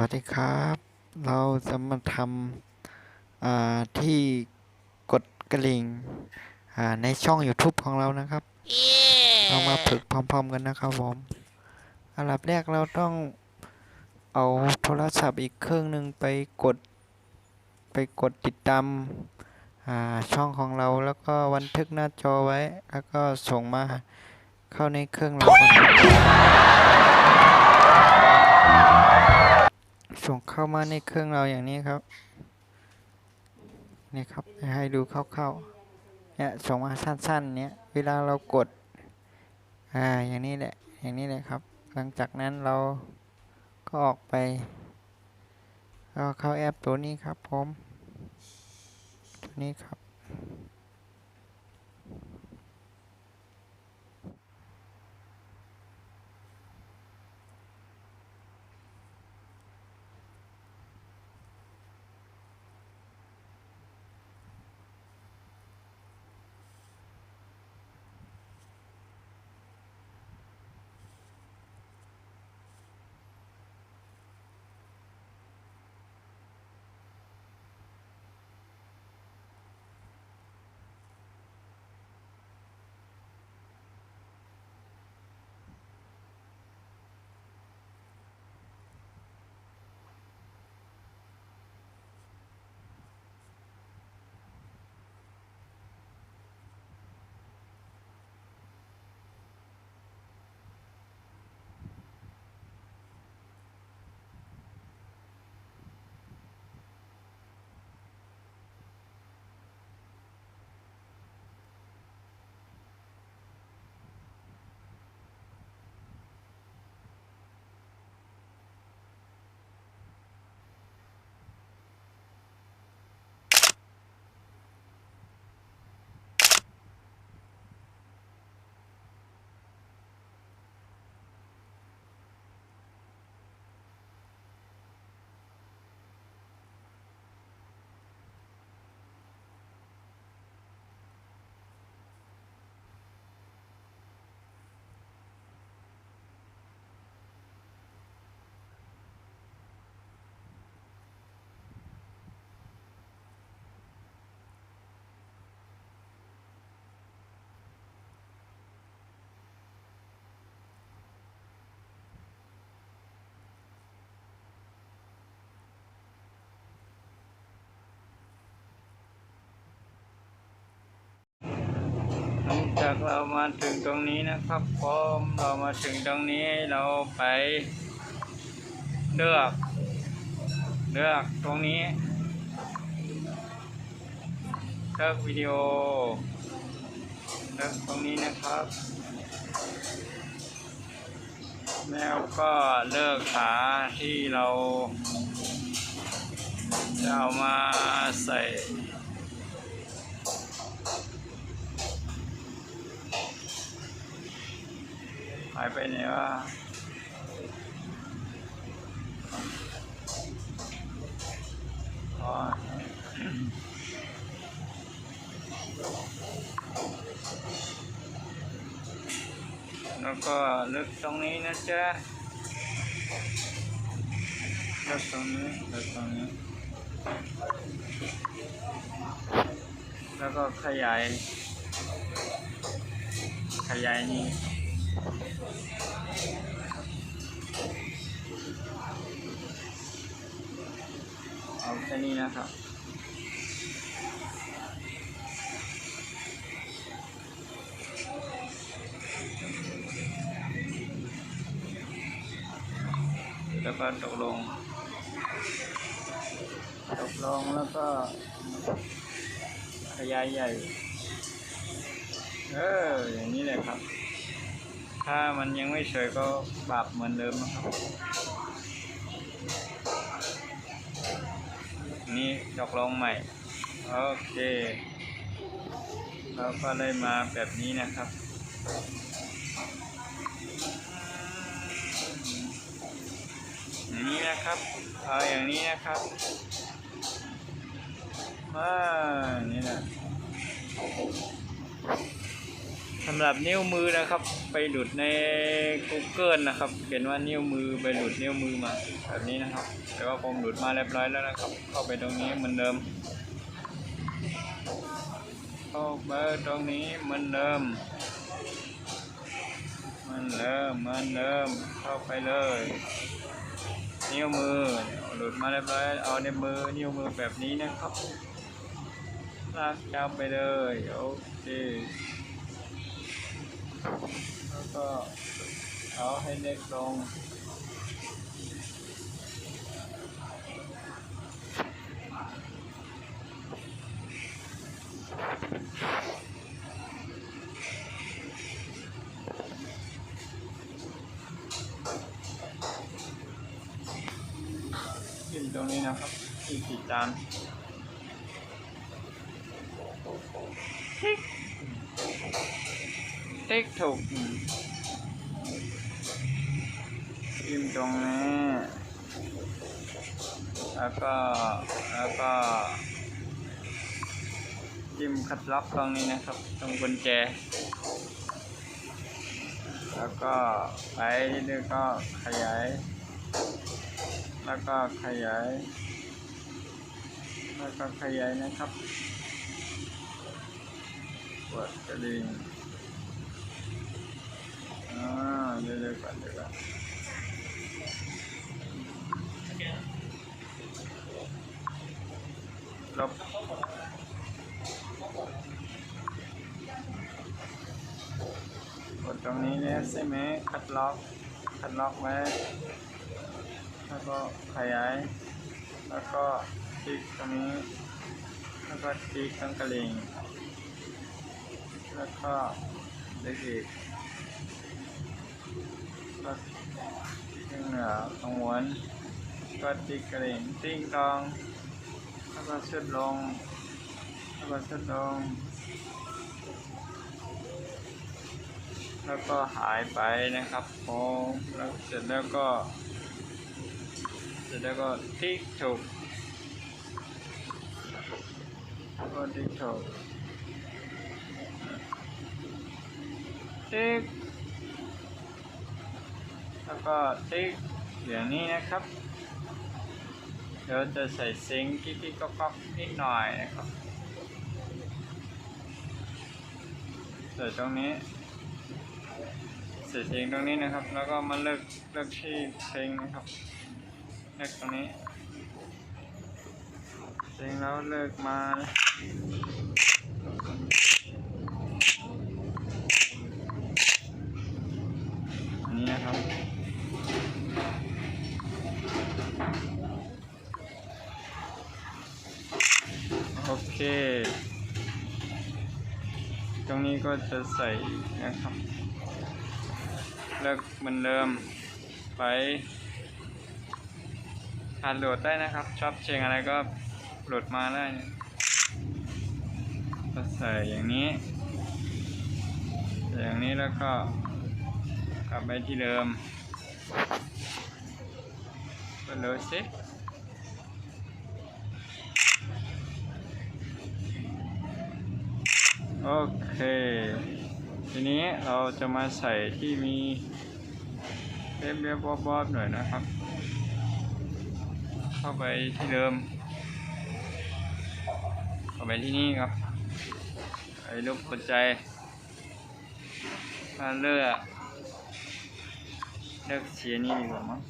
วัสดีครับ เราจะมาทำอ่าที่กดกระลิ่งอ่าในช่อง YouTube ของเรานะครับเรามาฝึกพร้อมๆกันนะครับผมอันดับแรกเราต้องเอาโทรศัพท์อีกเครื่องหนึ่งไปกดไปกดติดตามอ่าช่องของเราแล้วก็บันทึกหน้าจอไว้ แล้วก็ส่งมาเข้าในเครื่องเราก่อน ส่งเข้ามาในเครื่องเราอย่างนี้ครับนี่ครับให้ดูคร่าๆเนี่ยส่งมาสั้นๆเนี่ยเวลาเรากดอ่าอย่างนี้แหละอย่างนี้แหละครับ หลังจากนั้นเราก็ออกไปก็เข้าแอปตัวนี้ครับผมตัวนี้ครับ จากเรามาถึงตรงนี้นะครับพร้อมเรามาถึงตรงนี้เราไปเลือกเลือกตรงนี้เลือกวิดีโอเลือกตรงนี้นะครับ แล้วก็เลือกขาที่เราจะเอามาใส่ ไปไหนวะอ๋อแล้วก็ลือกตรงนี้นะจ๊ะลือกตรงนี้ลือกตรงนี้ แล้วก็ขยาย ขยายนี้ เอาแค่นี้นะครับแล้วก็ตกลง ตกลงแล้วก็ขยายใหญ่ เออ อย่างนี้เลยครับ ถ้ามันยังไม่สวยก็ปรับเหมือนเดิมนะครับ นี่ตกลงใหม่ โอเค เราก็ได้มาแบบนี้นะครับอย่างนี้นะครับ เอาอย่างนี้นะครับมานี่นะ สำหรับนิ้วมือนะครับ ไปหลุดใน Google นะครับเขียนว่านิ้วมือไปหลุดนิ้วมือมาแบบนี้นะครับ แต่ว่าผมหลุดมาเรียบร้อยแล้วนะครับ เข้าไปตรงนี้เหมือนเดิม เข้าไปตรงนี้เหมือนเดิมเหมันเดิมเหมันเดิมเข้าไปเลย นิ้วมือหลุดมาเรียบร้อยเอาในมือนิ้วมือแบบนี้นะครับลากยาวไปเลยโอเค ก็เอาให้เล็กลงอยู่ตรงนี้นะครับที่ขีดจาน ติ๊กถูกจิ้มตรงนี้ แล้วก็ แล้วก็จิ้มคัดล็อกตรงนี้นะครับ ตรงกุญแจ แล้วก็ไปเรื่อยๆก็ขยาย แล้วก็ขยาย แล้วก็ขยายนะครับกด กระดิ่งอ่าเดี๋ยวก่อนเดี๋ยวก่อนลบกดตรงนี้เนี่ยใช่ไหมคัดล็อกคัดล็อกไว้แล้วก็ขยาย แล้วก็คลิกตรงนี้ แล้วก็คลิกตรงกระลิงแล้วก็เล็กอีกขึ้น เหนือตรงวนก็ติ๊กระลิงติ้งตองแล้วก็ชุดลงแล้วก็ชุดลง แล้วก็หายไปนะครับผมแล้วเสร็จแล้วก็ เสร็จแล้วก็ติ๊กถูกก็ติ๊กถูกติ๊ก แล้วก็ติ๊กอย่างนี้นะครับ เดี๋ยวจะใส่ซิงค์กิ๊กๆก๊อกนิดหน่อยนะครับใส่ตรงนี้ใส่ซิงค์ตรงนี้นะครับ แล้วก็มาเลิกเลิกที่ซิงค์นะครับเลิกตรงนี้ซ็งแล้วเลิกมา อันนี้นะครับ โอเค ตรงนี้ก็จะใส่นะครับเลิกเหมือนเดิมไปหาโหลดได้นะครับ ชอบเพลงอะไรก็โหลดมาได้ก็ใส่อย่างนี้ อย่างนี้แล้วก็กลับไปที่เดิมก็โหลดสิ โอเค ทีนี้เราจะมาใส่ที่มีเรียบเรียบๆบอบๆหน่อยนะครับ เข้าไปที่เดิม เข้าไปที่นี่ครับไอ้รูปหัวใจมาเลือกเลือกเสียนี่ดีกว่ามั้ง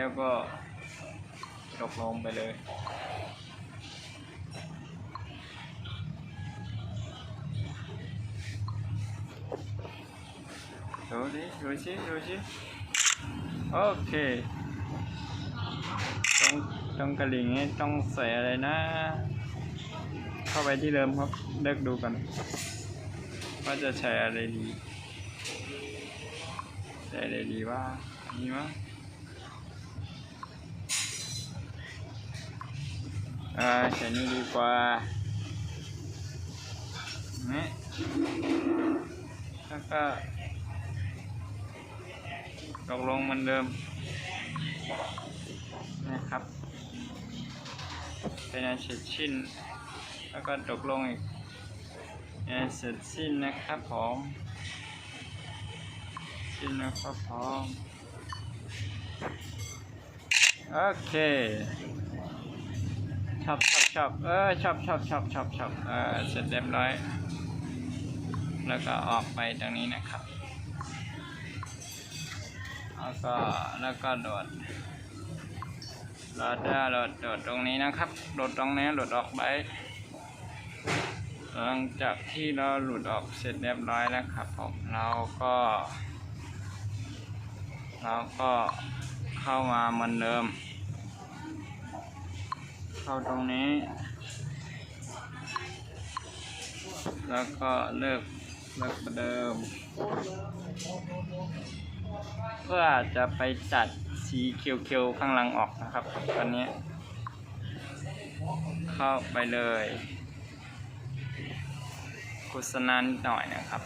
แล้วก็ตกลงไปเลย ดูดิดูสิดูสิโอเคต้องต้องกระลิ่งนี้ต้องใส่อะไรนะ เข้าไปที่เดิมครับ เลือกดูกันว่าจะใช้อะไรดีใช้อะไรดีว่าอันนี้มั้ง ออใส่นี่ดีกว่านี่แล้วก็ตกลงเหมือนเดิมนะครับ เป็นอันเสร็จสิ้น แล้วก็ตกลงอีกอันเสร็จสิ้นนะครับผมสิ้นนะครับผมโอเค อบชอบชอบเออชอบชอบชอบชอบชอบเออเสร็จเรียบร้อย แล้วก็ออกไปตรงนี้นะครับแล้วก็แล้วก็โดดโดดได้โดดโดดตรงนี้นะครับโดดตรงนี้โดดออกไปหลังจากที่เราหลุดออกเสร็จเรียบร้อยแล้วครับผมเราก็เราก็เข้ามาเหมือนเดิม เข้าตรงนี้ แล้วก็เลิกเลิกประเดิม เพื่อจะไปตัดสีเขียวๆข้างหลังออกนะครับ ตอนนี้ เข้าไปเลยโฆษณานิดหน่อยนะครับ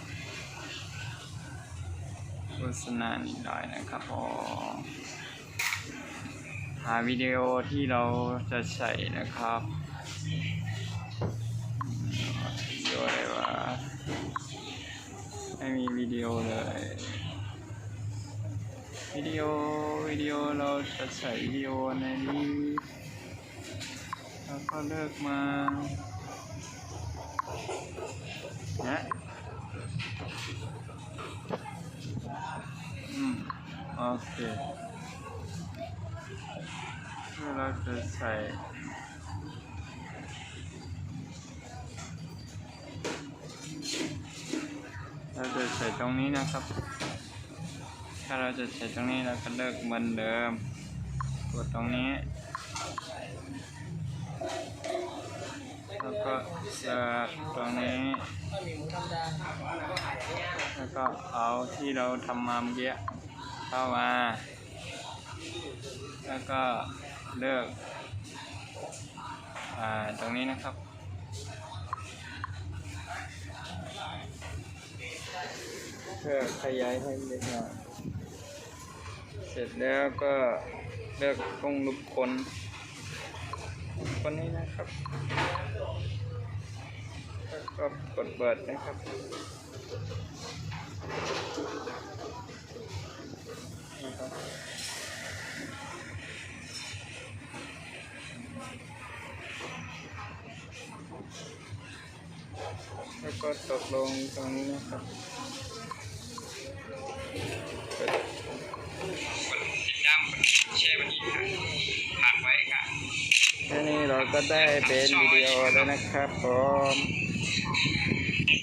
โฆษณานิดหน่อยนะครับผม หาวิดีโอที่เราจะใส่นะครับวิดีโออะไรวะไม่มีวิดีโอเลยวิดีโอวิดีโอเราจะใส่วิดีโอในนี้แล้วก็เลิกมานะอืมโอเค เราจะใส่เราจะใส่ตรงนี้นะครับ ถ้าเราจะใส่ตรงนี้เราก็เลิกเหมือนเดิม กดตรงนี้ แล้วก็เสิร์ฟตรงนี้ แล้วก็เอาที่เราทำมาเมื่อกี้เข้ามา แล้วก็ เลือกอตรงนี้นะครับเพื่อขยายให้เล็กน้อยเสร็จแล้วก็เลือกตรงรูปคนคนนี้นะครับแล้วก็กดเปิดนะครับนะครับ ลงตรงนี้นะครับกดติดตามกดแชร์วันนี้ค่ะฝากไว้ค่ะ แค่นี้เราก็ได้เป็นวิดีโอแล้วนะครับผม